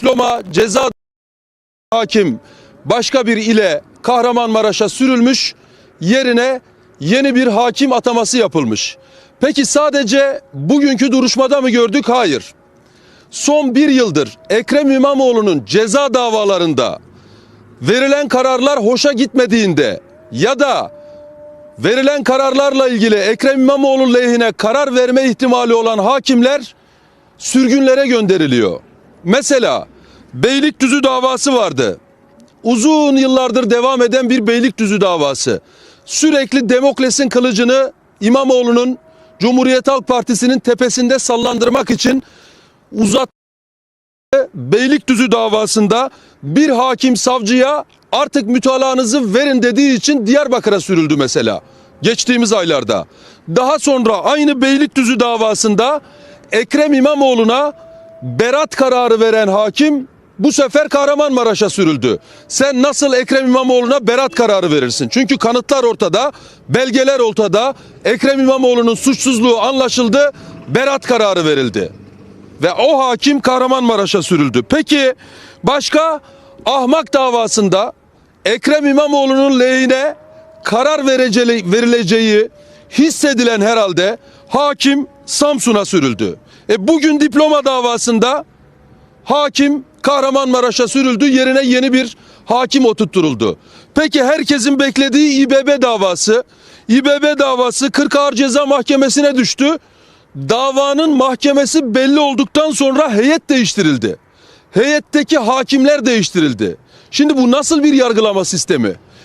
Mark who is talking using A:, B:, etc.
A: diploma ceza hakim başka bir ile Kahramanmaraş'a sürülmüş. Yerine yeni bir hakim ataması yapılmış. Peki sadece bugünkü duruşmada mı gördük? Hayır. Son bir yıldır Ekrem İmamoğlu'nun ceza davalarında verilen kararlar hoşa gitmediğinde ya da verilen kararlarla ilgili Ekrem İmamoğlu lehine karar verme ihtimali olan hakimler sürgünlere gönderiliyor. Mesela Beylikdüzü davası vardı. Uzun yıllardır devam eden bir Beylikdüzü davası. Sürekli Demokles'in kılıcını İmamoğlu'nun Cumhuriyet Halk Partisi'nin tepesinde sallandırmak için uzat Beylikdüzü davasında bir hakim savcıya artık mütalaanızı verin dediği için Diyarbakır'a sürüldü mesela. Geçtiğimiz aylarda. Daha sonra aynı Beylikdüzü davasında Ekrem İmamoğlu'na berat kararı veren hakim bu sefer Kahramanmaraş'a sürüldü. Sen nasıl Ekrem İmamoğlu'na berat kararı verirsin? Çünkü kanıtlar ortada, belgeler ortada. Ekrem İmamoğlu'nun suçsuzluğu anlaşıldı, berat kararı verildi ve o hakim Kahramanmaraş'a sürüldü. Peki başka ahmak davasında Ekrem İmamoğlu'nun lehine karar verileceği hissedilen herhalde hakim Samsun'a sürüldü. E bugün diploma davasında hakim Kahramanmaraş'a sürüldü yerine yeni bir hakim oturtturuldu. Peki herkesin beklediği İBB davası İBB davası 40 Ağır Ceza Mahkemesi'ne düştü. Davanın mahkemesi belli olduktan sonra heyet değiştirildi. Heyetteki hakimler değiştirildi. Şimdi bu nasıl bir yargılama sistemi?